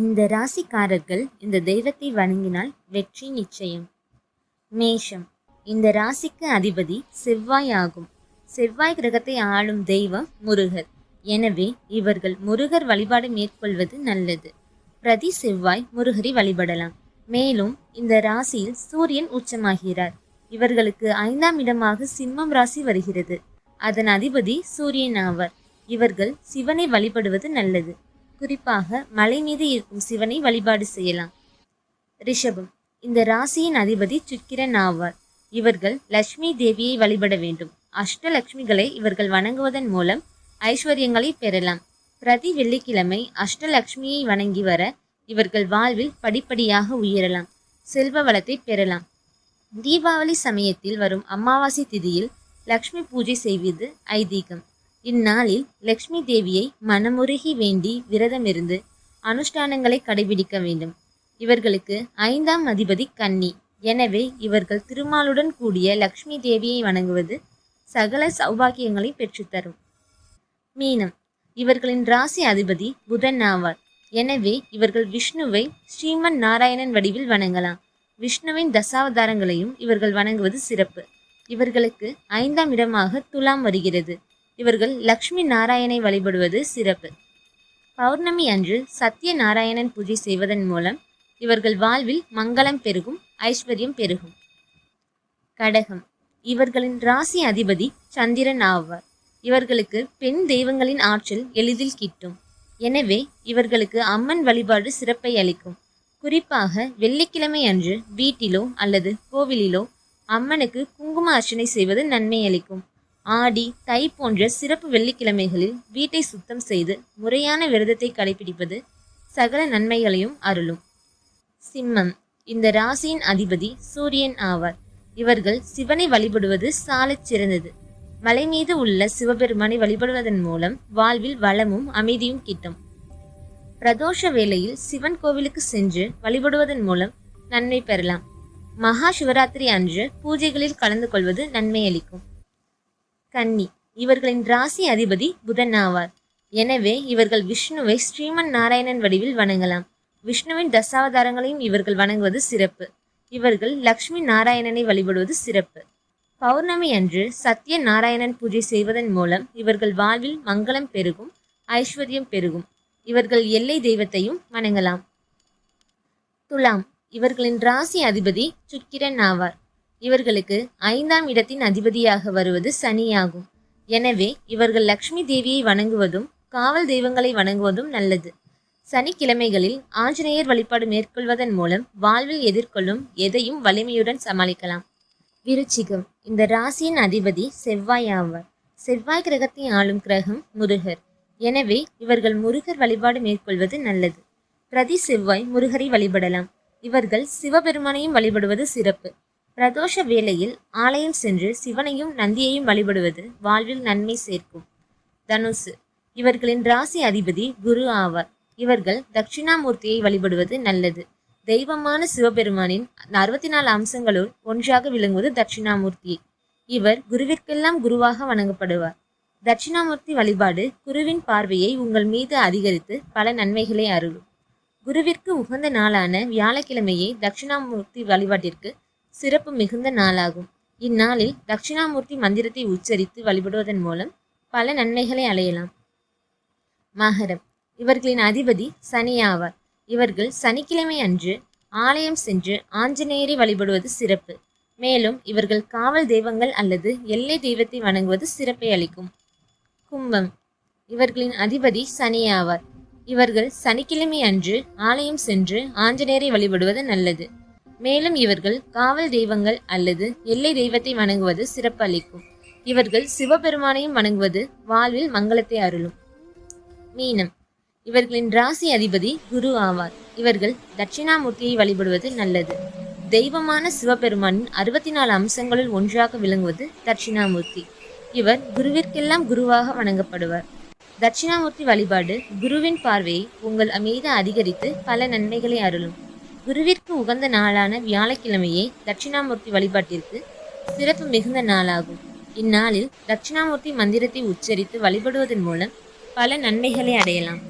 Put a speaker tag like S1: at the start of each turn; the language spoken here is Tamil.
S1: இந்த ராசிக்காரர்கள் இந்த தெய்வத்தை வணங்கினால் வெற்றி நிச்சயம். மேஷம். இந்த ராசிக்கு அதிபதி செவ்வாய் ஆகும் செவ்வாய் கிரகத்தை ஆளும் தெய்வம் முருகர். எனவே இவர்கள் முருகர் வழிபாடு மேற்கொள்வது நல்லது. பிரதி செவ்வாய் முருகரை வழிபடலாம். மேலும் இந்த ராசியில் சூரியன் உச்சமாகிறார். இவர்களுக்கு ஐந்தாம் இடமாக சிம்மம் ராசி வருகிறது. அதன் அதிபதி சூரியன் ஆவார். இவர்கள் சிவனை வழிபடுவது நல்லது. குறிப்பாக மலை மீது இருக்கும் சிவனை வழிபாடு செய்யலாம். ரிஷபம். இந்த ராசியின் அதிபதி சுக்கிரன் ஆவார். இவர்கள் லட்சுமி தேவியை வழிபட வேண்டும். அஷ்டலட்சுமிகளை இவர்கள் வணங்குவதன் மூலம் ஐஸ்வர்யங்களை பெறலாம். பிரதி வெள்ளிக்கிழமை அஷ்டலட்சுமியை வணங்கி வர இவர்கள் வாழ்வில் படிப்படியாக உயரலாம். செல்வ வளத்தை பெறலாம். தீபாவளி சமயத்தில் வரும் அமாவாசை திதியில் லக்ஷ்மி பூஜை செய்வது ஐதீகம். இந்நாளில் லக்ஷ்மி தேவியை மனமுருகி வேண்டி விரதமிருந்து அனுஷ்டானங்களை கடைபிடிக்க வேண்டும். இவர்களுக்கு ஐந்தாம் அதிபதி கன்னி. எனவே இவர்கள் திருமாலுடன் கூடிய லக்ஷ்மி தேவியை வணங்குவது சகல சௌபாகியங்களை பெற்றுத்தரும். மீனம். இவர்களின் ராசி அதிபதி புதன் ஆவார். எனவே இவர்கள் விஷ்ணுவை ஸ்ரீமன் நாராயணன் வடிவில் வணங்கலாம். விஷ்ணுவின் தசாவதாரங்களையும் இவர்கள் வணங்குவது சிறப்பு. இவர்களுக்கு ஐந்தாம் இடமாக துலாம் வருகிறது. இவர்கள் லக்ஷ்மி நாராயணை வழிபடுவது சிறப்பு. பௌர்ணமி அன்று சத்திய நாராயணன் பூஜை செய்வதன் மூலம் இவர்கள் வாழ்வில் மங்களம் பெருகும் ஐஸ்வர்யம் பெருகும். கடகம். இவர்களின் ராசி அதிபதி சந்திரன் ஆவார். இவர்களுக்கு பெண் தெய்வங்களின் ஆற்றல் எளிதில் கிட்டும். எனவே இவர்களுக்கு அம்மன் வழிபாடு சிறப்பை அளிக்கும். குறிப்பாக வெள்ளிக்கிழமை அன்று வீட்டிலோ அல்லது கோவிலிலோ அம்மனுக்கு குங்கும அர்ச்சனை செய்வது நன்மை அளிக்கும். ஆடி தை போன்ற சிறப்பு வெள்ளிக்கிழமைகளில் வீட்டை சுத்தம் செய்து முறையான விரதத்தை கடைபிடிப்பது சகல நன்மைகளையும் அருளும். சிம்மம். இந்த ராசியின் அதிபதி சூரியன் ஆவார். இவர்கள் சிவனை வழிபடுவது சாலச் சிறந்தது. மலை மீது உள்ள சிவபெருமானை வழிபடுவதன் மூலம் வாழ்வில் வளமும் அமைதியும் கிட்டும். பிரதோஷ வேளையில் சிவன் கோவிலுக்கு சென்று வழிபடுவதன் மூலம் நன்மை பெறலாம். மகா சிவராத்திரி அன்று பூஜைகளில் கலந்து கொள்வது நன்மை அளிக்கும் கன்னி. இவர்களின் ராசி அதிபதி புதன் ஆவார். எனவே இவர்கள் விஷ்ணுவை ஸ்ரீமன் நாராயணன் வடிவில் வணங்கலாம். விஷ்ணுவின் தசாவதாரங்களையும் இவர்கள் வணங்குவது சிறப்பு. இவர்கள் லக்ஷ்மி நாராயணனை வழிபடுவது சிறப்பு. பௌர்ணமி அன்று சத்ய நாராயணன் பூஜை செய்வதன் மூலம் இவர்கள் வாழ்வில் மங்களம் பெருகும் ஐஸ்வர்யம் பெருகும். இவர்கள் எல்லை தெய்வத்தையும் வணங்கலாம். துலாம். இவர்களின் ராசி அதிபதி சுக்கிரன் ஆவார். இவர்களுக்கு ஐந்தாம் இடத்தின் அதிபதியாக வருவது சனியாகும். எனவே இவர்கள் லக்ஷ்மி தேவியை வணங்குவதும் காவல் தெய்வங்களை வணங்குவதும் நல்லது. சனிக்கிழமைகளில் ஆஞ்சநேயர் வழிபாடு மேற்கொள்வதன் மூலம் வாழ்வில் எதிர்கொள்ளும் எதையும் வலிமையுடன் சமாளிக்கலாம். விருச்சிகம். இந்த ராசியின் அதிபதி செவ்வாய் ஆவார். செவ்வாய் கிரகத்தை ஆளும் கிரகம் முருகர். எனவே இவர்கள் முருகர் வழிபாடு மேற்கொள்வது நல்லது. பிரதி செவ்வாய் முருகரை வழிபடலாம். இவர்கள் சிவபெருமானையும் வழிபடுவது சிறப்பு. பிரதோஷ வேளையில் ஆலயம் சென்று சிவனையும் நந்தியையும் வழிபடுவது வாழ்வில் நன்மை சேர்க்கும். தனுசு. இவர்களின் ராசி அதிபதி குரு ஆவார். இவர்கள் தட்சிணாமூர்த்தியை வழிபடுவது நல்லது. தெய்வமான சிவபெருமானின் அறுபத்தி நாலு அம்சங்களுள் ஒன்றாக விளங்குவது தட்சிணாமூர்த்தி. இவர் குருவிற்கெல்லாம் குருவாக வணங்கப்படுவார். தட்சிணாமூர்த்தி வழிபாடு குருவின் பார்வையை உங்கள் மீது அதிகரித்து பல நன்மைகளை அருளும். குருவிற்கு உகந்த நாளான வியாழக்கிழமையை தட்சிணாமூர்த்தி வழிபாட்டிற்கு சிறப்பு மிகுந்த நாளாகும். இந்நாளில் தட்சிணாமூர்த்தி மந்திரத்தை உச்சரித்து வழிபடுவதன் மூலம் பல நன்மைகளை அடையலாம். மகரம். இவர்களின் அதிபதி சனி ஆவார் இவர்கள் சனிக்கிழமை அன்று ஆலயம் சென்று ஆஞ்சநேயரை வழிபடுவது சிறப்பு. மேலும் இவர்கள் காவல் தெய்வங்கள் அல்லது எல்லை தெய்வத்தை வணங்குவது சிறப்பை அளிக்கும். கும்பம். இவர்களின் அதிபதி சனி ஆவார் இவர்கள் சனிக்கிழமை அன்று ஆலயம் சென்று ஆஞ்சநேயரை வழிபடுவது நல்லது. மேலும் இவர்கள் காவல் தெய்வங்கள் அல்லது எல்லை தெய்வத்தை வணங்குவது சிறப்பு அளிக்கும் இவர்கள் சிவபெருமானையும் வணங்குவது வாழ்வில் மங்களத்தை அருளும். மீனம். இவர்களின் ராசி அதிபதி குரு ஆவார். இவர்கள் தட்சிணாமூர்த்தியை வழிபடுவது நல்லது. தெய்வமான சிவபெருமானின் அறுபத்தி நாலு அம்சங்களுள் ஒன்றாக விளங்குவது தட்சிணாமூர்த்தி. இவர் குருவிற்கெல்லாம் குருவாக வணங்கப்படுவார். தட்சிணாமூர்த்தி வழிபாடு குருவின் பார்வையை உங்கள் மீது அதிகரித்து பல நன்மைகளை அருளும். குருவிற்கு உகந்த நாளான வியாழக்கிழமையே தட்சிணாமூர்த்தி வழிபாட்டிற்கு சிறப்பு மிகுந்த நாளாகும். இந்நாளில் தட்சிணாமூர்த்தி மந்திரத்தை உச்சரித்து வழிபடுவதன் மூலம் பல நன்மைகளை அடையலாம்.